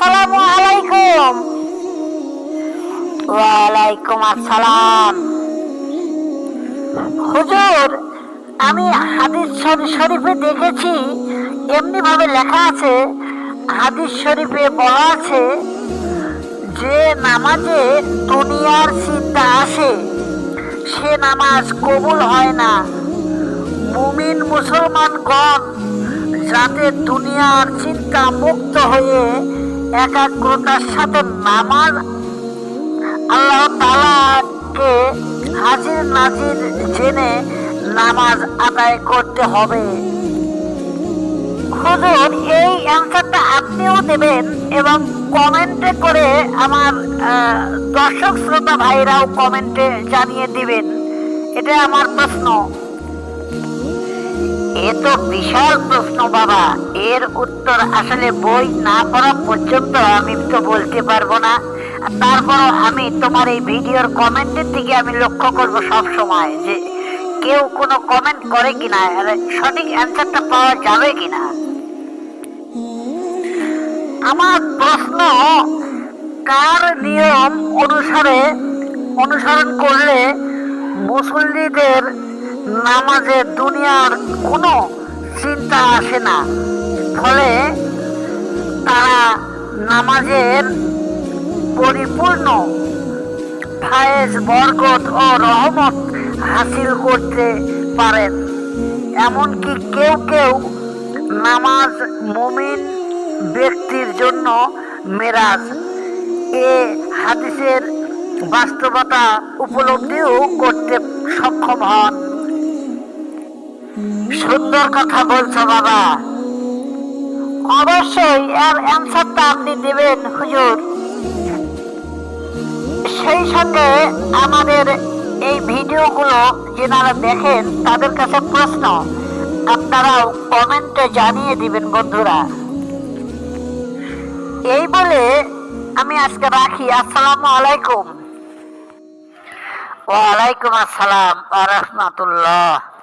আসসালামু আলাইকুম। ওয়ালাইকুম আসসালাম। হুজুর, আমি হাদিস শরী- শরীফে দেখেছি এমনি ভাবে লেখা আছে, হাদিস শরীফে বলা আছে যে নামাজে দুনিয়ার চিন্তা আসে, সে নামাজ কবুল হয় না। মুমিন মুসলমানগণ যাতে দুনিয়ার চিন্তা মুক্ত হয়ে একাগ্রতার সাথে নামাজ আল্লাহ তালাকে হাজির নাজির জেনে নামাজ আদায় করতে হবে। হুজুর, এই অ্যান্সারটা আপনিও দেবেন এবং কমেন্টে করে আমার দর্শক শ্রোতা ভাইরাও কমেন্টে জানিয়ে দিবেন। এটা আমার প্রশ্ন। তো বিশাল প্রশ্ন, বাবা। এর উত্তর আসলে বই না পড়া পর্যন্ত আমি তো বলতে পারব না। তারপরও আমি তোমার এই ভিডিওর কমেন্টের দিকে আমি লক্ষ্য করব সব সময় যে কেউ কোনো কমেন্ট করে কিনা সঠিক অ্যান্সারটা পাওয়া যাবে কিনা। আমার প্রশ্ন, কার নিয়ম অনুসারে অনুসরণ করলে মুসল্লিদের নামাজে দুনিয়ার কোনো চিন্তা আসে না। ফলে তারা নামাজের পরিপূর্ণ ফায়েজ, বরকত ও রহমত হাসিল করতে পারেন। এমনকি কেউ কেউ নামাজ মুমিন ব্যক্তির জন্য মেরাজ। এ হাদিসের বাস্তবতা উপলব্ধিও করতে সক্ষম হন। সুন্দর কথা বলছো, বাবা। অবশ্যই এর অ্যান্সারটা আপনি দেবেন, হুজুর। সেই সঙ্গে আমাদের এই ভিডিওগুলো যেনারা দেখেন, তাদের কাছে প্রশ্ন। আপনারাও কমেন্টে জানিয়ে দিবেন, বন্ধুরা। এই বলে আমি আজকে রাখি। আসসালামু আলাইকুম। ওয়ালাইকুম আসসালাম আ রহমতুল্লাহ।